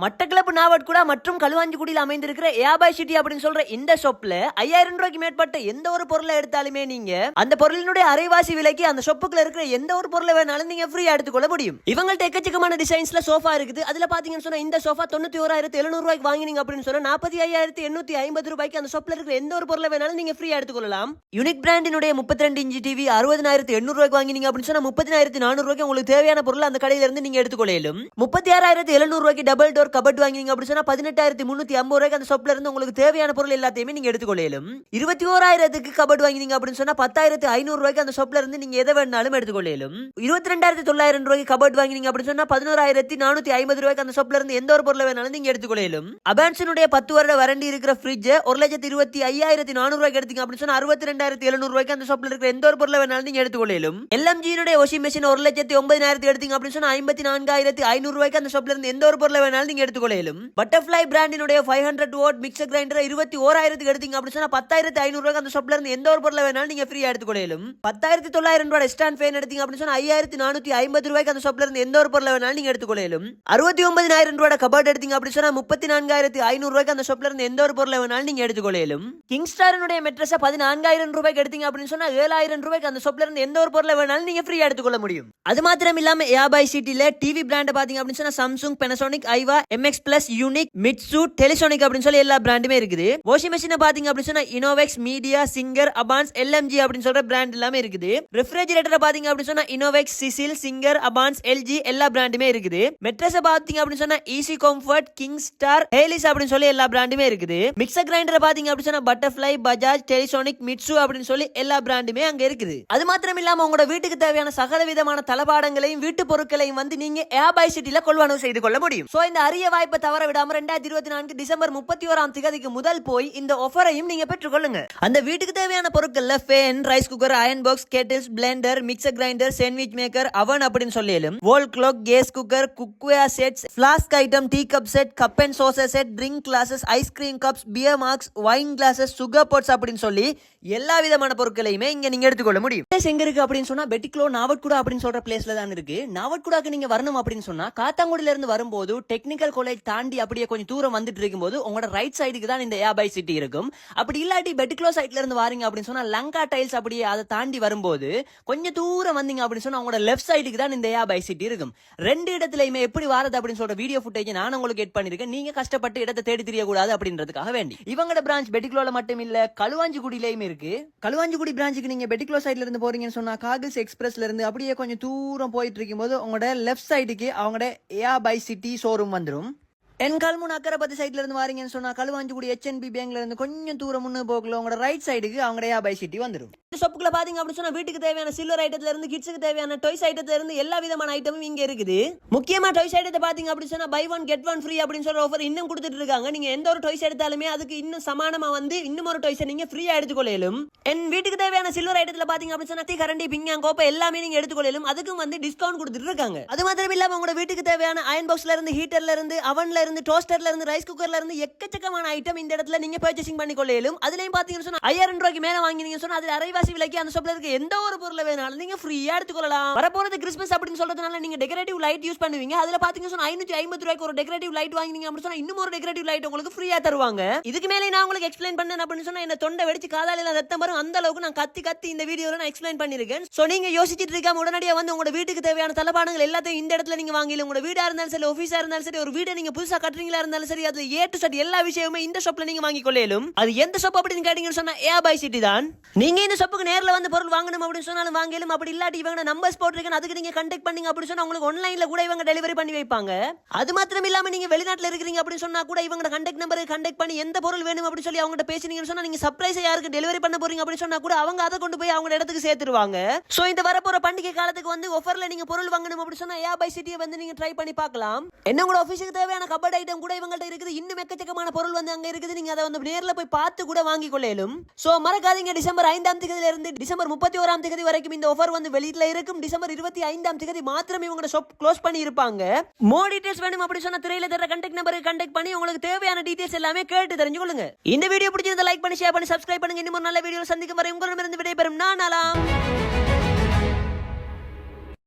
மட்டக்களப்பு நாவட்குடா மற்றும் களுவாஞ்சிக்குடியில் அமைந்திருக்கிற ஏபாய் சிட்டி அப்படின்னு சொல்ற இந்த ஷாப்ல ஐயாயிரம் ரூபாய்க்கு மேற்பட்ட எந்த ஒரு பொருளை எடுத்தாலுமே நீங்க அந்த பொருளினுடைய அரைவாசி விலைக்கு அந்த ஷாப்புக்குள்ள இருக்கிற எந்த ஒரு பொருளை வேணாலும் நீங்க ஃப்ரீயா எடுத்துக்கொள்ள முடியும் இவங்கள்ட்ட எக்கச்சக்கமான டிசைன்ஸ்ல சோஃபா இருக்குது அதுல பாத்தீங்கன்னு சொன்னா இந்த சோஃபா தொண்ணூத்தி ஓராயிரத்தி எழுநூறு ரூபாய்க்கு வாங்கினீங்க அப்படின்னு சொன்னா நாற்பத்தி ஐயாயிரத்தி எண்ணூத்தி ஐம்பது ரூபாய்க்கு அந்த ஷாப்ல இருக்கிற எந்த ஒரு பொருளை வேணாலும் நீங்க ஃப்ரீயா எடுத்துக்கொள்ளலாம் யூனிக் பிராண்டினுடைய முப்பத்தி ரெண்டு இன்ச்சு டிவி அறுபதாயிரத்தி எண்ணூறு ரூபாய்க்கு வாங்கினீங்க அப்படின்னு சொன்னா முப்பத்தினாயிரத்தி நானூறு ரூபாய்க்கு உங்களுக்கு தேவையான பொருள் அந்த கடையில இருந்து நீங்க எடுத்துக்கொள்ளையிலும் முப்பத்தி ஆறாயிரத்தி எழுநூறு ரூபாய்க்கு டபுள் டோர் கபட் வாங்கி வாங்கினீங்க அப்படின்னு சொன்னா பதினெட்டாயிரத்தி முன்னூத்தி ஐம்பது ரூபாய்க்கு அந்த ஷாப்ல இருந்து உங்களுக்கு தேவையான பொருள் எல்லாத்தையுமே நீங்க எடுத்துக்கொள்ளையிலும் இருபத்தி ஓராயிரத்துக்கு கபட் வாங்கினீங்க அப்படின்னு சொன்னா பத்தாயிரத்தி ஐநூறு ரூபாய்க்கு அந்த ஷாப்ல இருந்து நீங்க எதை வேணாலும் எடுத்துக்கொள்ளையிலும் இருபத்தி ரெண்டாயிரத்தி தொள்ளாயிரம் ரூபாய்க்கு கபட் வாங்கினீங்க அப்படின்னு சொன்னா பதினோராயிரத்தி நானூத்தி ஐம்பது ரூபாய்க்கு அந்த ஷாப்ல இருந்து எந்த ஒரு பொருளை வேணாலும் நீங்க எடுத்துக்கொள்ளையிலும் அபான்சனுடைய பத்து வருட வரண்டி இருக்கிற ஃப்ரிட்ஜ் ஒரு லட்சத்தி இருபத்தி ஐயாயிரத்தி நானூறு ரூபாய்க்கு எடுத்தீங்க அப்படின்னு சொன்னா அறுபத்தி ரெண்டாயிரத்தி எழுநூறு ரூபாய்க்கு அந்த ஷாப்ல இருக்கிற எந்த ஒரு பொருளை வேணாலும் நீங்க எடுத்துக்கொள்ளையிலும் எல்எம்ஜியினுடைய வாஷிங் மிஷின் ஒரு லட்சத்தி ஒன்பதாயிரத்தி எடுத்தீங்க அப்படின்னு சொன்னா ஐம்பத்தி நான்காயிரத்தி ஐநூறு ரூபாய்க்கு அந்த ஷாப்ல இருந்து எந்த ஒரு பொருளை வேணாலும் நீங்க எடுத்துக்கொள்ளையிலும் butterfly பிராண்டினுடைய five hundred watt mixer grinder இருபத்தி ஓராயிரத்துக்கு எடுத்தீங்க அப்படின்னு சொன்னா பத்தாயிரத்தி ஐநூறு ரூபாய் அந்த ஷாப்ல இருந்து எந்த ஒரு பொருளை வேணாலும் நீங்க ஃப்ரீயா எடுத்துக்கொள்ளும் பத்தாயிரத்தி தொள்ளாயிரம் ரூபாய் ஸ்டாண்ட் ஃபேன் எடுத்தீங்க அப்படின்னு சொன்னா ஐயாயிரத்தி நானூத்தி ஐம்பது ரூபாய்க்கு அந்த ஷாப்ல இருந்து எந்த ஒரு பொருளை வேணாலும் நீங்க எடுத்துக்கொள்ளும் அறுபத்தி ஒன்பதாயிரம் ரூபாய் கபட் எடுத்தீங்க அப்படின்னு சொன்னா முப்பத்தி நான்காயிரத்தி ஐநூறு ரூபாய்க்கு அந்த ஷாப்ல இருந்து எந்த ஒரு பொருளை வேணாலும் நீங்க எடுத்துக்கொள்ளும் கிங் ஸ்டாரினுடைய மெட்ரஸை பதினான்காயிரம் ரூபாய்க்கு எடுத்தீங்க அப்படின்னு சொன்னா ஏழாயிரம் ரூபாய்க்கு அந்த ஷாப்ல இருந்து எந்த ஒரு பொருளை வேணாலும் நீங்க ஃப்ரீயா எடுத்துக்கொள்ள முடியும். அது மாத்திரம் இல்லாம ஏபாய் சிட்டில டிவி பிராண்ட் பாத்தீங்க அப்படின்னு சொன்னா Samsung Panasonic Aiwa MX plus unique Mitsu Telesonic அப்படின்னு சொல்லி எல்லா பிராண்டுமே இருக்குது. வாஷிங் மிஷினை பாத்தீங்க அப்படின்னு சொன்னா Inovex Midea Singer Abans LMG அப்படின்னு சொல்ற பிராண்ட் எல்லாமே இருக்குது. ரெஃப்ரிஜரேட்டரை பாத்தீங்க அப்படின்னு சொன்னா Inovex Sisil Singer Abans LG எல்லா பிராண்டுமே இருக்குது. மெட்ரஸ் பாத்தீங்க அப்படின்னு சொன்னா Easy Comfort King Star Hayleys அப்படின்னு சொல்லி எல்லா பிராண்டுமே இருக்குது. மிக்சர் கிரைண்டர் பாத்தீங்க அப்படின்னு சொன்னா பட்டர்ஃபிளை பஜாஜ் டெலிசோனிக் மிட்சு அப்படின்னு சொல்லி எல்லா பிராண்டுமே அங்க இருக்குது. அது மாத்திரம் இல்லாம உங்களோட வீட்டுக்கு தேவையான சகல விதமான தளபாடங்களையும் வீட்டு பொருட்களையும் வந்து நீங்க ஏபாய் சிட்டில கொள்வனவு செய்து கொள்ள முடியும். சோ இந்த அரிய வாய்ப்பை தவற விடாம ரெண்டாயிரத்தி இருபத்தி நான்கு டிசம்பர் முப்பத்தி ஓராம் திகதிக்கு முதல் போய் இந்த ஆஃபரையும் நீங்க பெற்றுக்கொள்ளுங்க அந்த வீட்டுக்கு தேவையான பொருட்கள்ல fan rice cooker iron box kettles blender mixer grinder sandwich maker oven அப்படின்னு சொல்லியும் wall clock gas cooker cookware sets flask item tea cup set cup and saucer set drink glasses ice cream cups beer mugs wine glasses sugar pots அப்படின்னு சொல்லி எல்லா விதமான பொருட்களையுமே இங்க நீங்க எடுத்துக்கொள்ள முடியும். பிளேஸ் எங்க இருக்கு அப்படின்னு சொன்னா பெட்டிக்லோ நாவட்குடா அப்படின்னு சொல்ற பிளேஸ்ல தான் இருக்கு. நாவட்குடாக்கு நீங்க வரணும் அப்படின்னு சொன்னா காத்தாங்குடியில இருந்து வரும்போது டெக்னிக்கல் காலேஜ் தாண்டி அப்படியே கொஞ்சம் தூரம் வந்துட்டு இருக்கும்போது உங்களோட ரைட் சைடுக்கு தான் இந்த ஏபாய் சிட்டி இருக்கும். அப்படி இல்லாட்டி பெட்டிக்லோ சைட்ல இருந்து வாரீங்க அப்படின்னு சொன்னா லங்கா டைல்ஸ் அப்படியே அதை தாண்டி வரும்போது கொஞ்சம் தூரம் வந்தீங்க அப்படின்னு சொன்னா உங்களோட லெஃப்ட் சைடுக்கு தான் இந்த ஏபாய் சிட்டி இருக்கும். ரெண்டு இடத்துலயுமே எப்படி வாரது அப்படின்னு சொல்ற வீடியோ ஃபுட்டேஜ் நான் உங்களுக்கு எட் பண்ணிருக்கேன். நீங்க கஷ்டப்பட்டு இடத்தை தேடி தெரியக்கூடாது அப்படின்றதுக்காக வேண்டி. இவங்களோட பிரான்ச் பெட்டிக்லோல மட்டும் இல்ல களுவாஞ்சிக்குடியிலயும் இருக்கு. களுவாஞ்சிக்குடி பிரான்ச்சுக்கு நீங்க பெட்டிக்லோ சைட்ல இருந்து போறீங்கன்னு சொன்னா காகில்ஸ் எக்ஸ்பிரஸ்ல இருந்து அப்படியே கொஞ்சம் தூரம் போயிட்டு இருக்கும்போது உங்களோட லெஃப்ட் சைடுக்கு அவங்களோட ஏ பை சிட்டி ஷோரூம் வந்துடும் என் கல்முன் அக்கரப்பத்தி சைட்ல இருந்து வாரீங்கன்னு சொன்னா களுவாஞ்சிக்குடி ஹெச்என்பி பேங்க்ல இருந்து கொஞ்சம் தூரம் முன்னு போகல உங்களோட ரைட் சைடுக்கு அவங்களோட ஏ பை சிட்டி வந்துடும் ஷாப்புக்குள்ள பாத்தீங்க அப்படின்னு சொன்னா வீட்டுக்கு தேவையான சில்வர் ஐட்டத்துல இருந்து கிட்ஸுக்கு தேவையான டாய்ஸ் ஐட்டத்துல இருந்து எல்லா விதமான ஐட்டமும் இங்க இருக்குது. முக்கியமா டாய்ஸ் ஐட்டத்தை பாத்தீங்க அப்படின்னு சொன்னா buy one get one free அப்படின்னு சொல்ற ஆஃபர் இன்னும் கொடுத்துட்டு இருக்காங்க. நீங்க எந்த ஒரு டாய்ஸ் எடுத்தாலுமே அதுக்கு இன்னும் சமானமா வந்து இன்னும் ஒரு டாய்ஸை நீங்க ஃப்ரீயா எடுத்துக்கொள்ளையிலும் என் வீட்டுக்கு தேவையான சில்வர் ஐட்டத்துல பாத்தீங்க அப்படின்னு சொன்னா தீ கரண்டி பிங்கா கோப்பை எல்லாமே நீங்க எடுத்துக்கொள்ளையிலும் அதுக்கும் வந்து டிஸ்கவுண்ட் கொடுத்துட்டு இருக்காங்க. அது மாத்திரம் இல்லாம உங்களோட வீட்டுக்கு தேவையான அயன் பாக்ஸ்ல இருந்து ஹீட்டர்ல இருந்து அவன்ல இருந்து டோஸ்டர்ல இருந்து ரைஸ் குக்கர்ல இருந்து எக்கச்சக்கமான ஐட்டம் இந்த இடத்துல நீங்க பர்ச்சேசிங் பண்ணி அதுலயும் பாத்தீங்கன்னு சொன்னா ஐயாயிரம் ரூபாய்க்கு மேல வாங்கினீங்க சொன்னா அது அரைவாசி விலைக்கு அந்த ஷாப்ல இருக்க எந்த ஒரு பொருளை வேணாலும் நீங்க ஃப்ரீயா எடுத்துக்கொள்ளலாம். வரப்போறது கிறிஸ்மஸ் அப்படின்னு சொல்றதுனால நீங்க டெக்கரேட்டிவ் லைட் யூஸ் பண்ணுவீங்க. அதுல பாத்தீங்க சொன்னா ஐநூத்தி ஐம்பது ரூபாய்க்கு ஒரு டெக்கரேட்டிவ் லைட் வாங்கினீங்க அப்படின்னு சொன்னா இன்னும் ஒரு டெக்கரேட்டிவ் லைட் உங்களுக்கு ஃப்ரீயா தருவாங்க. இதுக்கு மேலே நான் உங்களுக்கு எக்ஸ்பிளைன் பண்ணேன் அப்படின்னு சொன்னா என்ன தொண்டை வெடிச்சு காதாலில ரத்தம் வரும். அந்த அளவுக்கு நான் கத்தி கத்தி இந்த வீடியோல நான் எக்ஸ்பிளைன் பண்ணிருக்கேன் சோ நீங்க யோசிச்சுட்டு இருக்காம உடனடியா வந்து உங்களோட வீட்டுக்கு தேவையான தளபாடங்கள் எல்லாத்தையும் இந்த இடத்துல நீங்க வாங்கல உங்களோட வீடா இருந்தாலும் சரி ஆஃபீஸா இருந்தாலும் சரி ஒரு வீடை நீங்க புதுசா கட்டுறீங்களா இருந்தாலும் சரி அது ஏ டு செட் எல்லா விஷயமுமே இந்த ஷாப்ல நீங்க வாங்கி கொள்ளையிலும் அது எந்த ஷாப் அப்படின்னு கேட்டீங்கன்னு சொன்னா ஏ பை சிட்டி தான். நீங்க இந்த ஷாப்புக்கு நேரில் வந்து பொருள் வாங்கணும் அப்படின்னு சொன்னாலும் வாங்கலும் அப்படி இல்லாட்டி இவங்க நம்பர்ஸ் போட்டிருக்கேன் அதுக்கு நீங்க கண்டெக்ட் பண்ணீங்க அப்படின்னு சொன்னா உங்களுக்கு ஆன்லைனில் கூட இவங்க டெலிவரி பண்ணி வைப்பாங்க. அது மாத்திரம் இல்லாமல் நீங்கள் வெளிநாட்டில் இருக்கிறீங்க அப்படின்னு சொன்னா கூட இவங்க கண்டெக்ட் நம்பர் கண்டெக்ட் பண்ணி எந்த பொருள் வேணும் அப்படின்னு சொல்லி அவங்ககிட்ட பேசினீங்கன்னு சொன்னால் நீங்கள் சர்ப்ரைஸ் யாருக்கு டெலிவரி பண்ண போறீங்க அப்படின்னு சொன்னால் கூட அவங்க அதை கொண்டு போய் அவங்க இடத்துக்கு சேர்த்துருவாங்க. ஸோ இந்த வரப்போற பண்டிகை காலத்துக்கு வந்து ஆஃபர்ல நீங்க பொருள் வாங்கணும் அப்படின்னு சொன்னால் ஏ பை சிட்டியை வந்து நீங்க ட்ரை பண்ணி பார்க்கலாம். என்ன கூட ஆஃபீஸுக்கு தேவையான கபட் ஐட்டம் கூட இவங்கள்ட்ட இருக்குது. இன்னும் எக்கச்சக்கமான பொருள் வந்து அங்கே இருக்குது. நீங்கள் அதை வந்து நேரில் போய் பார்த்து கூட வாங்கி கொள்ளையிலும் ஸோ மறக்காதீங்க. டிசம்பர் ஐந்தாம் தேதி இருந்து டிசம்பர் முப்பத்தி ஓராம் தேதி வரைக்கும் இந்த ஆஃபர் வந்து வெளியில இருக்கும். டிசம்பர் இருபத்தி ஐந்தாம் தேதி மாத்திரம் இவங்க ஷாப் க்ளோஸ் பண்ணி இருப்பாங்க மோ டீடைல்ஸ் வேணும் அப்படி சொன்னா திரையில தர கண்டெக்ட் நம்பருக்கு கண்டெக்ட் பண்ணி உங்களுக்கு தேவையான டீடைல்ஸ் எல்லாமே கேட்டு தெரிஞ்சுக்கொள்ளுங்க. இந்த வீடியோ பிடிச்சிருந்தா லைக் பண்ணி ஷேர் பண்ணி சப்ஸ்கிரைப் பண்ணுங்க. இன்னும் நல்ல வீடியோ சந்திக்கும் வரை உங்களிடமிருந்து விடைபெறும். நான் நலாம்